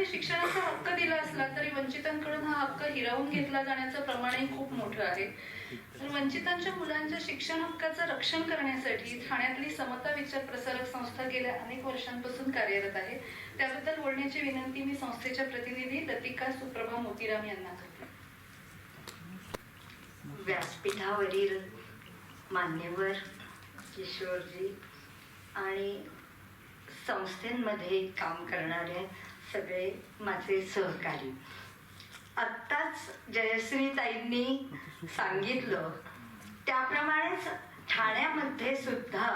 जरी शिक्षणाचा हक्क दिला असला तरी वंचितांकडून हा हक्क हिरावून घेतला जाण्याचं प्रमाणही खूप मोठं आहे. तर वंचितांच्या मुलांच्या शिक्षण हक्काचं रक्षण करण्यासाठी ठाण्यातली समता विचार प्रसारक संस्था गेल्या अनेक वर्षांपासून कार्यरत आहे. त्याबद्दल बोलण्याची विनंती मी संस्थेच्या प्रतिनिधी लतिका सुप्रभा मोतीराम यांना करते. व्यासपीठावरील मान्यवर किशोरजी आणि संस्थेमध्ये काम करणारे सगळे माझे सहकारी. आत्ताच जयश्रीताईंनी सांगितलं. त्याप्रमाणेच ठाण्यामध्ये सुद्धा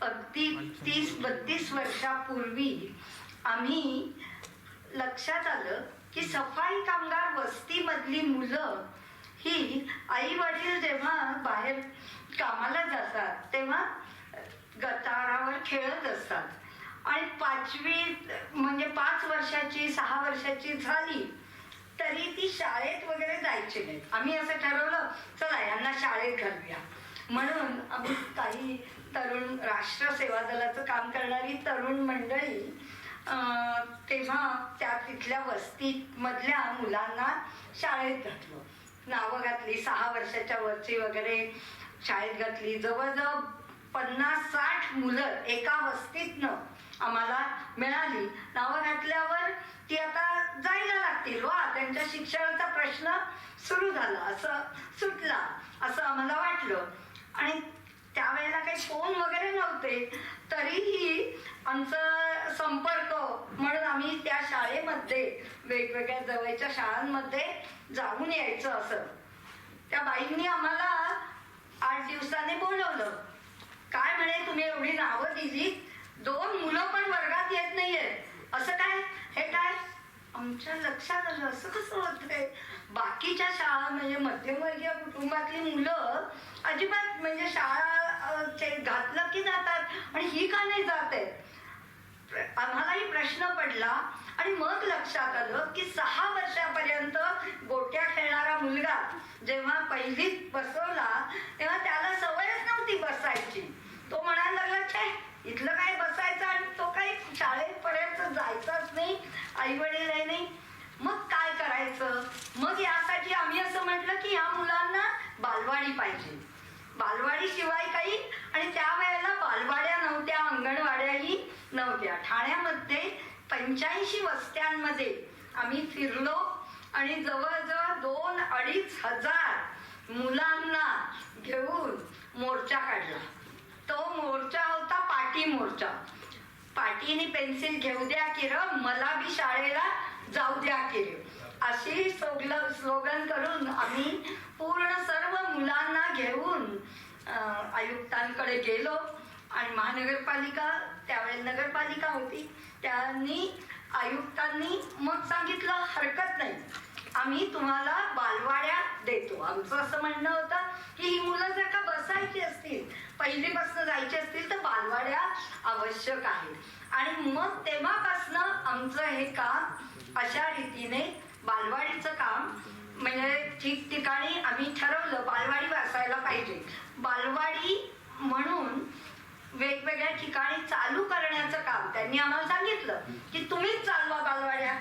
अगदी तीस बत्तीस वर्षापूर्वी आम्ही लक्षात आलं की सफाई कामगार वस्तीमधली मुलं ही आई वडील जेव्हा बाहेर कामाला जातात तेव्हा गटारावर खेळत असतात. आणि पाचवी म्हणजे पाच वर्षाची सहा वर्षाची झाली तरी ती शाळेत वगैरे जायची नाहीत आम्ही असं ठरवलं चला यांना शाळेत घालूया. म्हणून आम्ही काही तरुण राष्ट्र सेवा दलाचं काम करणारी तरुण मंडळी तेव्हा त्या तिथल्या वस्तीत मधल्या मुलांना शाळेत घातलं. नावं घातली सहा वर्षाच्या वरची वगैरे शाळेत घातली. जवळजवळ पन्नास साठ मुलं एका वस्तीतनं आम्हाला मिळाली. नावं घातल्यावर ती आता जायला लागतील. वा त्यांच्या शिक्षणाचा प्रश्न सुरू झाला. असं सुटला असं आम्हाला वाटलं. आणि त्यावेळेला काही फोन वगैरे नव्हते. तरीही आमचं संपर्क म्हणून आम्ही त्या शाळेमध्ये वेगवेगळ्या जवळच्या शाळांमध्ये जाऊन यायचं असं. त्या बाईंनी आम्हाला आठ दिवसाने बोलवलं काय म्हणे तुम्ही एवढी नावं दोन मुलं पण वर्गात येत नाहीयेत असं काय? हे काय? आमच्या लक्षात आलं असं कसं होतंय? बाकीच्या शाळा म्हणजे मध्यमवर्गीय कुटुंबातली मुलं अजिबात म्हणजे शाळा घातलं की जातात आणि ही का नाही जात आहे आम्हालाही प्रश्न पडला आणि मग लक्षात आलं की सहा वर्षापर्यंत गोट्या खेळणारा मुलगा जेव्हा पहिलीत बसवला तेव्हा त्याला सवयच नव्हती बसायची तो म्हणायला लागला छे इथलं काय बसायचं आणि तो काही शाळेपर्यंत जायचाच नाही आई वडील आहे नाही मग काय करायचं मग यासाठी आम्ही असं म्हटलं की या मुलांना बालवाडी पाहिजे. बालवाडी शिवाय काही आणि त्या वेळेला बालवाड्या नव्हत्या अंगणवाड्याही नव्हत्या. ठाण्यामध्ये पंच्याऐंशी वस्त्यांमध्ये आम्ही फिरलो आणि जवळजवळ दोन अडीच हजार मुलांना घेऊन मोर्चा काढला. तो मोर्चा होता पाटी मोर्चा. पाटीने पेन्सिल घेऊ द्या किर र मला बी शाळेला जाऊ द्या किर. अशी स्लोगन स्लोगन करून आम्ही पूर्ण सर्व मुलांना घेऊन आयुक्तांकडे गेलो आणि महानगरपालिका त्यावेळेस नगरपालिका होती. त्यांनी आयुक्तांनी मग सांगितलं हरकत नाही. आम्ही तुम्हाला बालवाड्या देतो. आमचं असं म्हणणं होतं की ही मुलं जर का बसायची असतील पहिलीपासून जायची असतील तर बालवाड्या आवश्यक आहेत आणि मग तेव्हापासनं आमचं हे काम अशा रीतीने बालवाडीचं काम म्हणजे ठिकठिकाणी आम्ही ठरवलं बालवाडी वाचायला पाहिजे. बालवाडी म्हणून वेगवेगळ्या ठिकाणी चालू करण्याचं काम त्यांनी आम्हाला सांगितलं की तुम्हीच चालवा बालवाड्या.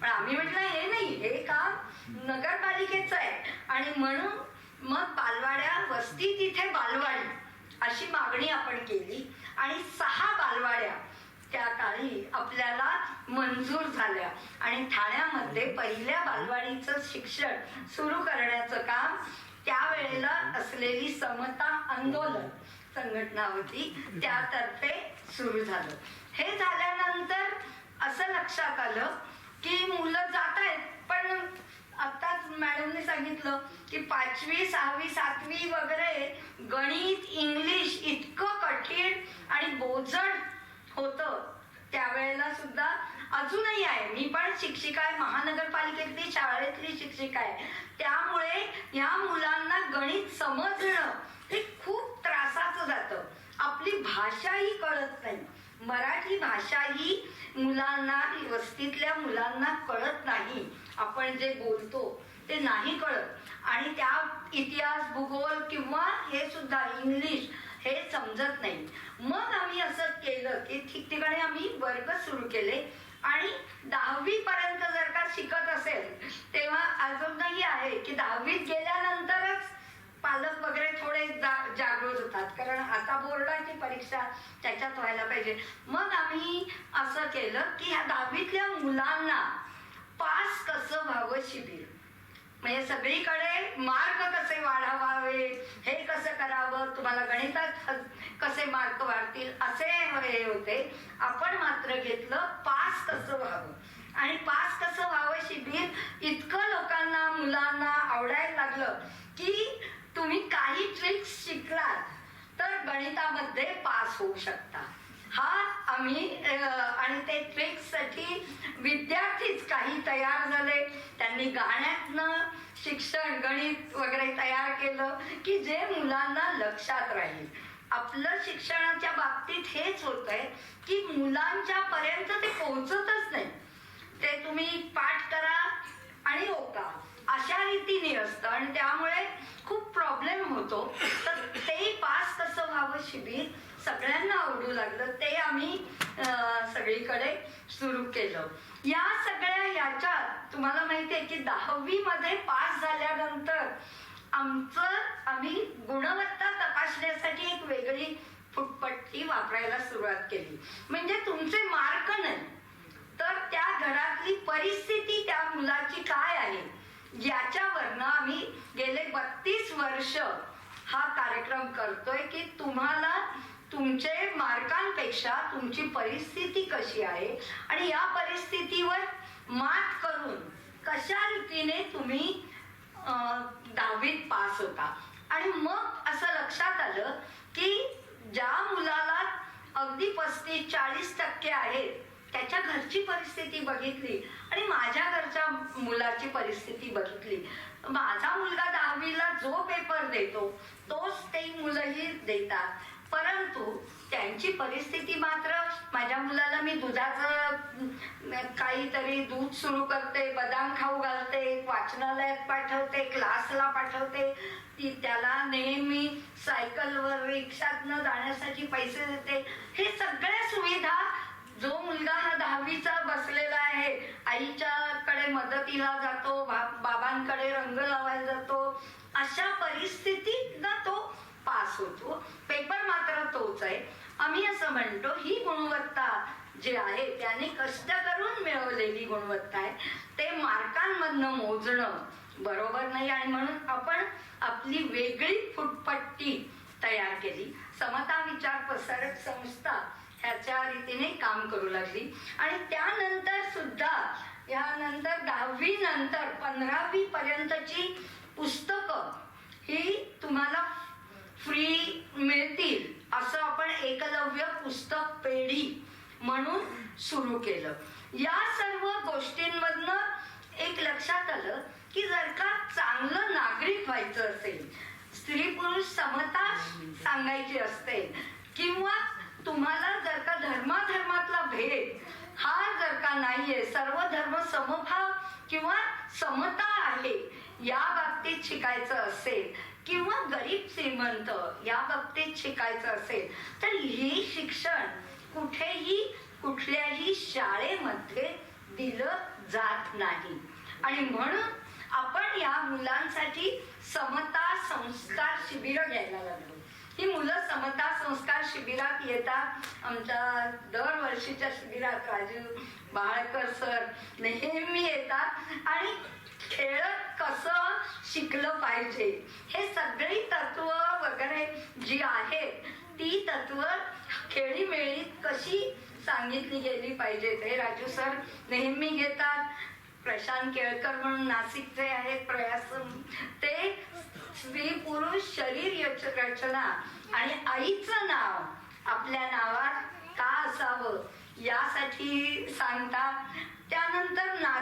पण आम्ही म्हटलं हे नाही हे काम नगरपालिकेचं आहे. आणि म्हणून मग बालवाड्या वस्ती तिथे बालवाडी अशी मागणी आपण केली. आणि सहा बालवाड्या त्या काळी आपल्याला मंजूर झाल्या. आणि ठाण्यामध्ये पहिल्या बालवाडीचं शिक्षण सुरू करण्याचं काम त्यावेळेला असलेली समता आंदोलन संघटना होती त्यातर्फे सुरू झालं. हे झाल्यानंतर असं लक्षात आलं की मुलं जात आहेत पण आताच मॅडमने सांगितलं की पाचवी सहावी सातवी वगैरे गणित इंग्लिश इतकं कठीण आणि बोजड होतं. त्यावेळेला सुद्धा अजूनही आहे. मी पण शिक्षिका आहे. महानगरपालिकेतली शाळेतली शिक्षिका आहे. त्यामुळे या मुलांना गणित समजणं हे खूप त्रासाचं जातं. आपली भाषाही कळत नाही. मराठी भाषा ही मुलांना वस्तीतल्या मुलांना कळत नाही. आपण जे बोलतो ते नाही कळत. आणि त्या इतिहास भूगोल किंवा हे सुद्धा इंग्लिश हे समजत नाही. मग आम्ही असं केलं की ठिकठिकाणी आम्ही वर्ग सुरू केले. आणि दहावी पर्यंत जर का शिकत असेल तेव्हा अजूनही आहे की दहावीत गेल्यानंतरच पालक वगैरे थोडे जा- जागृत होतात. कारण आता बोर्डाची परीक्षा त्याच्यात व्हायला पाहिजे. मग आम्ही असं केलं की ह्या दहावीतल्या मुलांना पास कसं व्हावं शिबिर? म्हणजे सगळीकडे मार्क कसे वाढवावे हे कसं करावं तुम्हाला गणितात कसे मार्क वाढतील असे हे होते. आपण मात्र घेतलं पास कसं व्हावं. आणि पास कसं व्हावं शिबिर इतकं लोकांना मुलांना आवडायला लागलं की तुम्ही काही ट्रिक्स शिकलात तर गणितामध्ये पास होऊ शकता. हा आम्ही आणि ते ट्रिक्ससाठी विद्यार्थीच काही तयार झाले. त्यांनी गाण्यातनं शिक्षण गणित वगैरे तयार केलं की जे मुलांना लक्षात राहील. आपलं शिक्षणाच्या बाबतीत हेच होत आहे की मुलांच्या पर्यंत ते पोहोचतच नाही. ते तुम्ही पाठ करा आणि ओका. अशा रीतीने असतं आणि त्यामुळे खूप प्रॉब्लेम होतो. तर तेही पास कसं व्हावं शिबिर? सगळ्यांना आवडू लागलं ते आम्ही सगळीकडे सुरू केलं. या सगळ्या याच्यात तुम्हाला माहिती आहे की दहावी मध्ये पास झाल्यानंतर आमचं आम्ही गुणवत्ता तपासण्यासाठी एक वेगळी फुटपट्टी वापरायला सुरुवात केली. म्हणजे तुमचे मार्क नाही तर त्या घरातली परिस्थिती त्या मुलाची काय आहे याच्यावरनं आम्ही गेले बत्तीस वर्ष हा कार्यक्रम करतोय की तुम्हाला तुमचे मार्कांपेक्षा तुमची परिस्थिती कशी आहे? आणि या परिस्थितीवर मात करून कशा रीतीने तुम्ही दहावीत पास होता? आणि मग असं लक्षात आलं की ज्या मुलाला अगदी पस्तीस चाळीस टक्के आहेत त्याच्या घरची परिस्थिती बघितली आणि माझ्या घरच्या मुलाची परिस्थिती बघितली. माझा मुलगा दहावीला जो पेपर देतो तोच ते मुलंही देतात. परंतु त्यांची परिस्थिती मात्र माझ्या मुलाला मी दुधाचं काहीतरी दूध सुरू करते बदाम खाऊ घालते वाचनालयात पाठवते क्लासला पाठवते. ती त्याला नेहमी सायकलवर रिक्षातनं जाण्यासाठी पैसे देते. हे सगळ्या सुविधा जो मुलगा हा दहावीचा बसलेला आहे आईच्याकडे मदतीला जातो बा- बाबांकडे रंग लावायला जातो अशा परिस्थितीत ना तो पास होतो पेपर मात्र तोच आहे. आम्ही असं म्हणतो ही गुणवत्ता जे आहे त्याने कष्ट करून मिळवलेली गुणवत्ता आहे. ते मार्कांमधनं मोजणं बरोबर नाही आणि म्हणून आपण आपली वेगळी फुटपट्टी तयार केली. समता विचार पसरत संस्था ह्याच्या रीतीने काम करू लागली. आणि त्यानंतर सुद्धा यानंतर दहावी नंतर पंधरावी पर्यंतची पुस्तकं ही तुम्हाला फ्री मिळतील असं आपण एकलव्य पुस्तक पेढी म्हणून सुरू केलं. या सर्व गोष्टींमधनं एक लक्षात आलं की जर का चांगलं नागरिक व्हायचं असेल स्त्री पुरुष समता सांगायची असते किंवा तुम्हाला जर का धर्माधर्मातला भेद हा जर का नाहीये सर्व धर्म समभाव किंवा समता आहे या बाबतीत शिकायचं असेल किंवा गरीब श्रीमंत या बाबतीत शिकायचं असेल तर हे शिक्षण कुठेही कुठल्याही शाळेमध्ये दिलं जात नाही. आणि म्हणून आपण या मुलांसाठी समता संस्कार शिबिर घ्यायला लागलो. ही मुलं समता संस्कार शिबिरात येतात. आमच्या दरवर्षीच्या शिबिरात राजू बाळकर सर नेहमी येतात. आणि खेळत कसं शिकलं पाहिजे? हे सगळी तत्व वगैरे जी आहेत ती तत्व खेळीमेळीत कशी सांगितली गेली पाहिजेत हे राजू सर नेहमी घेतात. प्रशांत केळकर म्हणून नाशिकचे आहेत प्रयास. ते स्त्री पुरुष शरीर रचना आणि आईचं नाव आपल्या नावात का असावं यासाठी सांगतात. त्यानंतर ना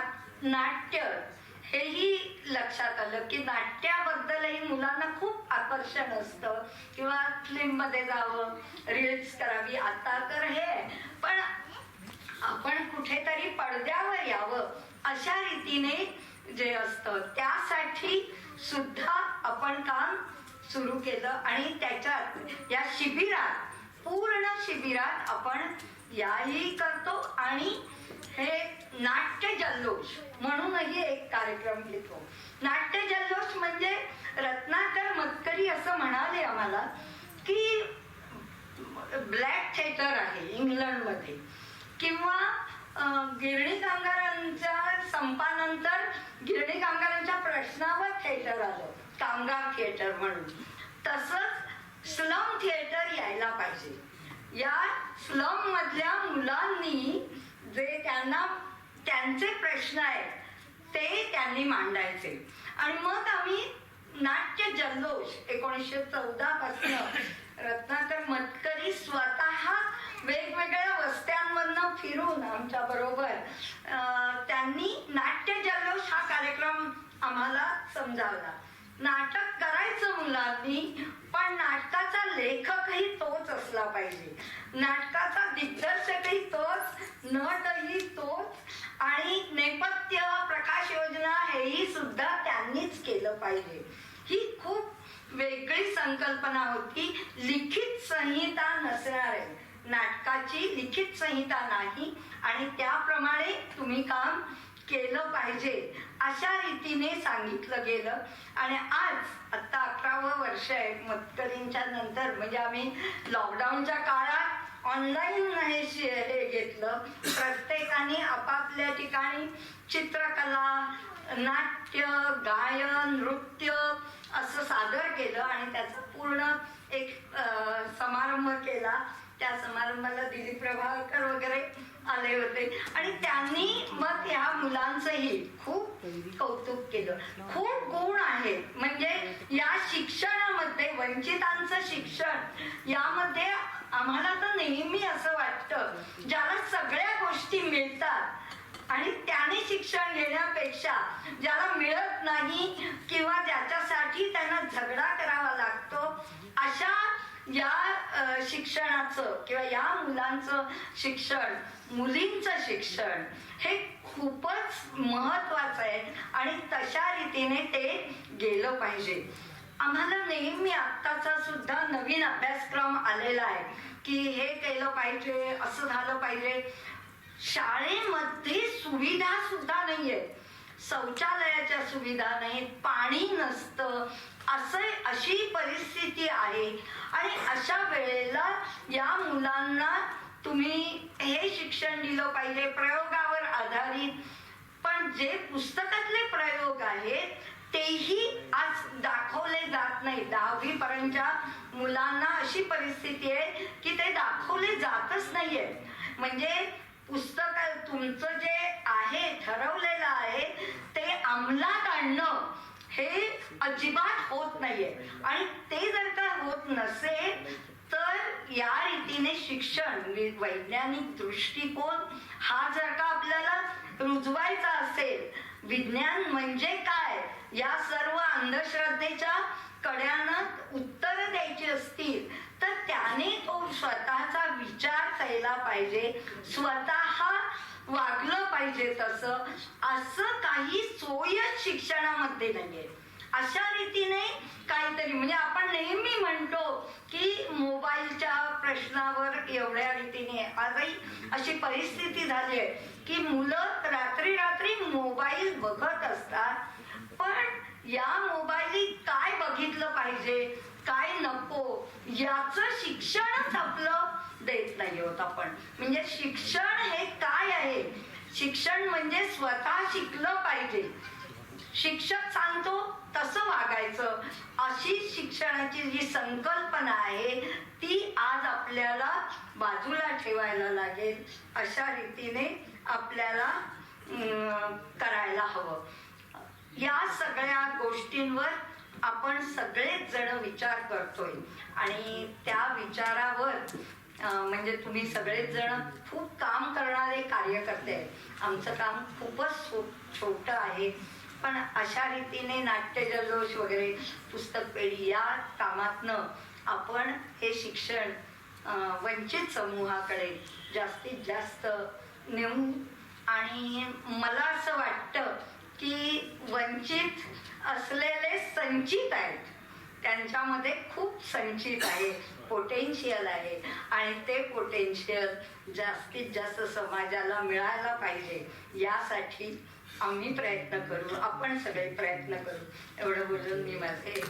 नाट्य. हेही लक्षात आलं की नाट्याबद्दलही मुलांना खूप आकर्षण असतं. किंवा फिल्ममध्ये जावं रील्स करावी आता तर हे. आहे. पण आपण कुठेतरी पडद्यावर यावं अशा रीतीने जे असतं त्यासाठी सुद्धा आपण काम सुरू केलं. आणि त्याच्यात या शिबिरात पूर्ण शिबिरात आपण याही करतो. आणि हे नाट्य जल्लोष म्हणूनही एक कार्यक्रम घेतो नाट्य जल्लोष म्हणजे रत्नाकर मतकरी असं म्हणाले आम्हाला की ब्लॅक थिएटर आहे इंग्लंडमध्ये. किंवा गिरणी कामगारांच्या संपानंतर गिरणी कामगारांच्या प्रश्नावर थिएटर आलं. कामगार थिएटर म्हणून. तसंच स्लम थिएटर यायला पाहिजे. या स्लम मधल्या मुलांनी जे त्यांना त्यांचे प्रश्न आहेत ते त्यांनी मांडायचे. आणि मग आम्ही नाट्य जल्लोष एकोणीसशे चौदा पासून रत्नाकर मतकरी स्वतः वेगवेगळ्या वस्त्यांमधनं फिरून आमच्या बरोबर त्यांनी नाट्य जल्लोष हा कार्यक्रम आम्हाला समजावला. नाटक करायचं मुलांनी पण नाटकाचा लेखकही तोच असला पाहिजे. नाटकाचा दिग्दर्शकही तोच नटही तोच आणि नेपथ्य प्रकाश योजना हेही सुद्धा त्यांनीच केलं पाहिजे. ही खूप वेगळी संकल्पना होती. लिखित संहिता नसणार. आहे नाटकाची लिखित संहिता नाही आणि त्याप्रमाणे तुम्ही काम केलं पाहिजे. अशा रीतीने सांगितलं गेलं. आणि आज आता अकरावं वर्ष आहे. मतकरींच्या नंतर म्हणजे आम्ही लॉकडाऊनच्या काळात ऑनलाईन हे हे घेतलं. प्रत्येकाने आपापल्या ठिकाणी चित्रकला नाट्य गायन नृत्य असं सादर केलं आणि त्याचा पूर्ण एक समारंभ केला. त्या समारंभाला दिलीप प्रभाकर वगैरे आले होते. आणि त्यांनी मग या मुलांचंही खूप कौतुक केलं. खूप गुण आहेत म्हणजे या शिक्षणामध्ये वंचितांचं शिक्षण यामध्ये आम्हाला तर नेहमी असं वाटतं ज्याला सगळ्या गोष्टी मिळतात आणि त्याने शिक्षण द्या. ज्याला मिळत नाही किंवा ज्याच्यासाठी त्यांना झगडा करावा लागतो अशा या शिक्षणाचं किंवा या मुलांचं शिक्षण मुलींचं शिक्षण हे खूपच महत्वाचं आहे आणि तशा रीतीने ते गेलं पाहिजे. आम्हाला नेहमी आत्ताचा सुद्धा नवीन अभ्यासक्रम आलेला आहे की हे केलं पाहिजे असं झालं पाहिजे. शाळेमध्ये सुविधा सुद्धा नाहीये शौचालयाच्या सुविधा नाहीत पाणी नसतं. असं अशी परिस्थिती आहे. आणि अशा वेळेला या मुलांना तुम्ही हे शिक्षण दिलं पाहिजे प्रयोगावर आधारित. पण जे पुस्तकातले प्रयोग आहेत तेही आज दाखवले जात नाही दहावी पर्यंतच्या मुलांना अशी परिस्थिती आहे की ते दाखवले जातच नाहीये म्हणजे पुस्तक तुमचं जे आहे ठरवलेलं आहे ते अंमलात आणणं हे अजिबात होत नाहीये. आणि ते जर का होत नसेल तर या रीतीने शिक्षण वैज्ञानिक दृष्टिकोन हा जर का आपल्याला रुजवायचा असेल विज्ञान म्हणजे काय? या सर्व अंधश्रद्धेच्या कड्यानं उत्तर द्यायची असतील तर त्याने तो स्वतःचा विचार केला पाहिजे. स्वतः वागलं पाहिजे तसं असं काही सोय शिक्षणामध्ये नाहीये. अशा रीतीने काहीतरी म्हणजे आपण नेहमी म्हणतो की मोबाईलच्या प्रश्नावर एवढ्या रीतीने. आजही अशी परिस्थिती झाली आहे की मुलं रात्री रात्री मोबाईल बघत असतात. पण या मोबाईल काय बघितलं पाहिजे? काय नको? याच शिक्षणच आपलं देत नाही होत आपण. म्हणजे शिक्षण हे काय आहे? शिक्षण म्हणजे स्वतः शिकलं पाहिजे. शिक्षक सांगतो तसं वागायचं. अशी शिक्षणाची जी संकल्पना आहे ती आज आपल्याला बाजूला ठेवायला लागेल. अशा रीतीने आपल्याला करायला हवं. या सगळ्या गोष्टींवर आपण सगळेच जण विचार करतोय. आणि त्या विचारावर म्हणजे तुम्ही सगळेच जण खूप काम करणारे कार्यकर्ते आहेत. आमचं काम खूपच छोटं आहे. पण अशा रीतीने नाट्य जल्लोष वगैरे पुस्तक पेढी या कामातनं आपण हे शिक्षण वंचित समूहाकडे जास्तीत जास्त नेऊ. आणि मला असं वाटतं की वंचित असलेले संचित आहेत. त्यांच्यामध्ये खूप संचित आहे पोटेन्शियल आहे. आणि ते पोटेन्शियल जास्तीत जास्त समाजाला मिळायला पाहिजे. यासाठी आम्ही प्रयत्न करू आपण सगळे प्रयत्न करू. एवढं बोलून मी माझे